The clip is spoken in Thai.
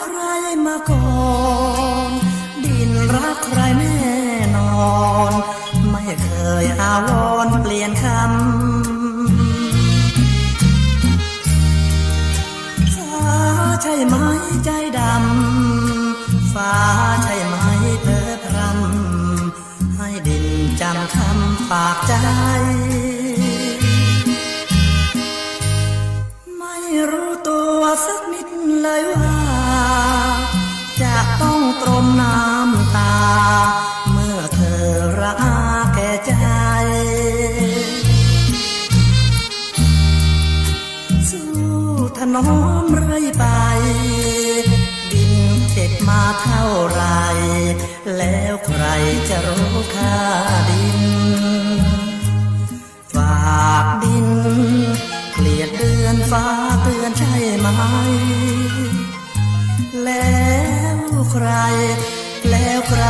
ก่อนดินรักใครแน่นอน ไม่เคยอาวรเปลี่ยนคำฟ้าใช่ไหมใจดำฟ้าใช่ไหมเธอพรำให้ดินจำคำฝากใจไม่รู้ตัวสักนิดเลยว่า ต้องตรมน้ำตา เมื่อเธอระอาแก่ใจ สู้ถนอมเรื่อยไป ดินเจ็บมาเท่าไร แล้วใครจะรู้ค่าดิน ฝากดิน เกลียดเดือนฟ้าเตือนใช่ไหม ใคร แล้วใคร